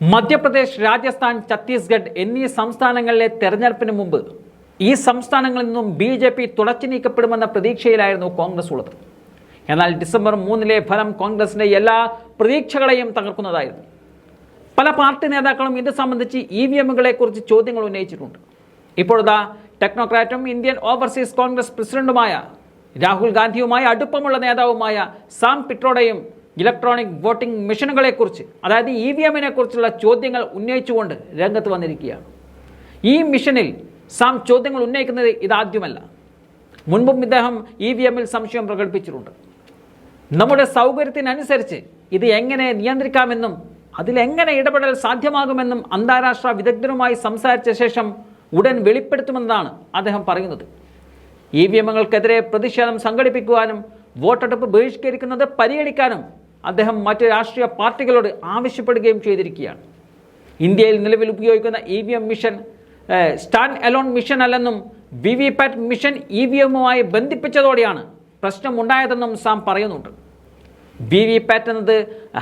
മധ്യപ്രദേശ് രാജസ്ഥാൻ ഛത്തീസ്ഗഡ് എന്നീ സംസ്ഥാനങ്ങളിലെ തെരഞ്ഞെടുപ്പിന് മുമ്പ് ഈ സംസ്ഥാനങ്ങളിൽ നിന്നും ബി ജെ പി തുടച്ചു നീക്കപ്പെടുമെന്ന പ്രതീക്ഷയിലായിരുന്നു കോൺഗ്രസ് ഉള്ളത്. എന്നാൽ ഡിസംബർ മൂന്നിലെ ഫലം കോൺഗ്രസിന്റെ എല്ലാ പ്രതീക്ഷകളെയും തകർക്കുന്നതായിരുന്നു. പല പാർട്ടി നേതാക്കളും ഇത് സംബന്ധിച്ച് ഇ വി എമ്മുകളെ കുറിച്ച് ചോദ്യങ്ങൾ ഉന്നയിച്ചിട്ടുണ്ട്. ഇപ്പോഴതാ ടെക്നോക്രാറ്റും ഇന്ത്യൻ ഓവർസീസ് കോൺഗ്രസ് പ്രസിഡന്റുമായ രാഹുൽ ഗാന്ധിയുമായി അടുപ്പമുള്ള നേതാവുമായ സാം പിട്രോഡയും ഇലക്ട്രോണിക് വോട്ടിംഗ് മെഷീനുകളെക്കുറിച്ച് അതായത് ഇ വി എമ്മിനെ കുറിച്ചുള്ള ചോദ്യങ്ങൾ ഉന്നയിച്ചുകൊണ്ട് രംഗത്ത് വന്നിരിക്കുകയാണ്. ഈ മിഷനിൽ സാം ചോദ്യങ്ങൾ ഉന്നയിക്കുന്നത് ഇതാദ്യമല്ല. മുൻപും ഇദ്ദേഹം ഇ വി എമ്മിൽ സംശയം പ്രകടിപ്പിച്ചിട്ടുണ്ട്. നമ്മുടെ സൗകര്യത്തിനനുസരിച്ച് ഇത് എങ്ങനെ നിയന്ത്രിക്കാമെന്നും അതിലെങ്ങനെ ഇടപെടൽ സാധ്യമാകുമെന്നും അന്താരാഷ്ട്ര വിദഗ്ധരുമായി സംസാരിച്ച ശേഷം ഉടൻ വെളിപ്പെടുത്തുമെന്നതാണ് അദ്ദേഹം പറയുന്നത്. ഇ വി എമ്മുകൾക്കെതിരെ പ്രതിഷേധം സംഘടിപ്പിക്കുവാനും വോട്ടെടുപ്പ് ബഹിഷ്കരിക്കുന്നത് പരിഗണിക്കാനും അദ്ദേഹം മറ്റ് രാഷ്ട്രീയ പാർട്ടികളോട് ആവശ്യപ്പെടുകയും ചെയ്തിരിക്കുകയാണ്. ഇന്ത്യയിൽ നിലവിൽ ഉപയോഗിക്കുന്ന E V M machine stand alone machine അല്ലെന്നും V V PAT machine E V എമ്മുമായി ബന്ധിപ്പിച്ചതോടെയാണ് പ്രശ്നമുണ്ടായതെന്നും സാം പറയുന്നുണ്ട്. വി വി പാറ്റ് എന്നത്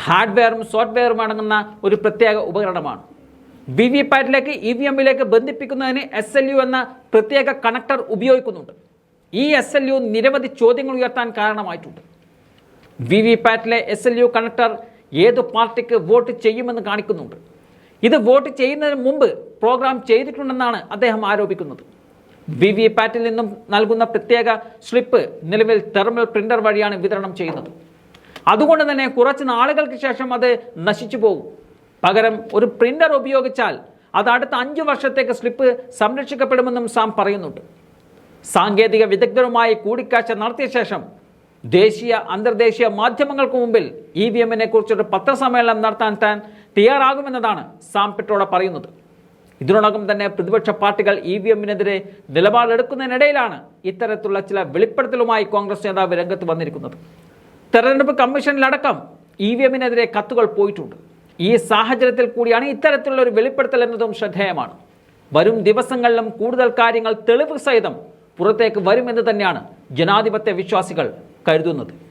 ഹാർഡ്വെയറും സോഫ്റ്റ്വെയറും അടങ്ങുന്ന ഒരു പ്രത്യേക ഉപകരണമാണ്. വി വി പാറ്റിലേക്ക് ഇ വി എമ്മിലേക്ക് ബന്ധിപ്പിക്കുന്നതിന് എസ് എൽ യു എന്ന പ്രത്യേക കണക്ടർ ഉപയോഗിക്കുന്നുണ്ട്. ഈ എസ് എൽ യു നിരവധി ചോദ്യങ്ങൾ ഉയർത്താൻ കാരണമായിട്ടുണ്ട്. വി വി പാറ്റിലെ എസ് എൽ യു കണക്ടർ ഏത് പാർട്ടിക്ക് വോട്ട് ചെയ്യുമെന്ന് കാണിക്കുന്നുണ്ട്. ഇത് വോട്ട് ചെയ്യുന്നതിന് മുമ്പ് പ്രോഗ്രാം ചെയ്തിട്ടുണ്ടെന്നാണ് അദ്ദേഹം ആരോപിക്കുന്നത്. വി വി പാറ്റിൽ നിന്നും നൽകുന്ന പ്രത്യേക സ്ലിപ്പ് നിലവിൽ തെർമൽ പ്രിന്റർ വഴിയാണ് വിതരണം ചെയ്യുന്നത്. അതുകൊണ്ട് തന്നെ കുറച്ച് നാളുകൾക്ക് ശേഷം അത് നശിച്ചു പോകും. പകരം ഒരു പ്രിന്റർ ഉപയോഗിച്ചാൽ അത് അടുത്ത അഞ്ച് വർഷത്തേക്ക് സ്ലിപ്പ് സംരക്ഷിക്കപ്പെടുമെന്നും സാം പറയുന്നുണ്ട്. സാങ്കേതിക വിദഗ്ധരുമായി കൂടിക്കാഴ്ച നടത്തിയ ശേഷം ദേശീയ അന്തർദേശീയ മാധ്യമങ്ങൾക്ക് മുമ്പിൽ ഇ വി എമ്മിനെ കുറിച്ചൊരു പത്രസമ്മേളനം നടത്താൻ താൻ തയ്യാറാകുമെന്നതാണ് സാം പെട്രോള പറയുന്നത്. ഇതിനോടകം തന്നെ പ്രതിപക്ഷ പാർട്ടികൾ ഇ വി എമ്മിനെതിരെ നിലപാടെടുക്കുന്നതിനിടയിലാണ് ഇത്തരത്തിലുള്ള ചില വെളിപ്പെടുത്തലുമായി കോൺഗ്രസ് നേതാവ് രംഗത്ത് വന്നിരിക്കുന്നത്. തെരഞ്ഞെടുപ്പ് കമ്മീഷനിലടക്കം ഇ വി എമ്മിനെതിരെ കത്തുകൾ പോയിട്ടുണ്ട്. ഈ സാഹചര്യത്തിൽ കൂടിയാണ് ഇത്തരത്തിലുള്ള ഒരു വെളിപ്പെടുത്തൽ എന്നതും ശ്രദ്ധേയമാണ്. വരും ദിവസങ്ങളിലും കൂടുതൽ കാര്യങ്ങൾ തെളിവ് സഹിതം പുറത്തേക്ക് വരുമെന്ന് തന്നെയാണ് ജനാധിപത്യ വിശ്വാസികൾ കരുതുന്നത്.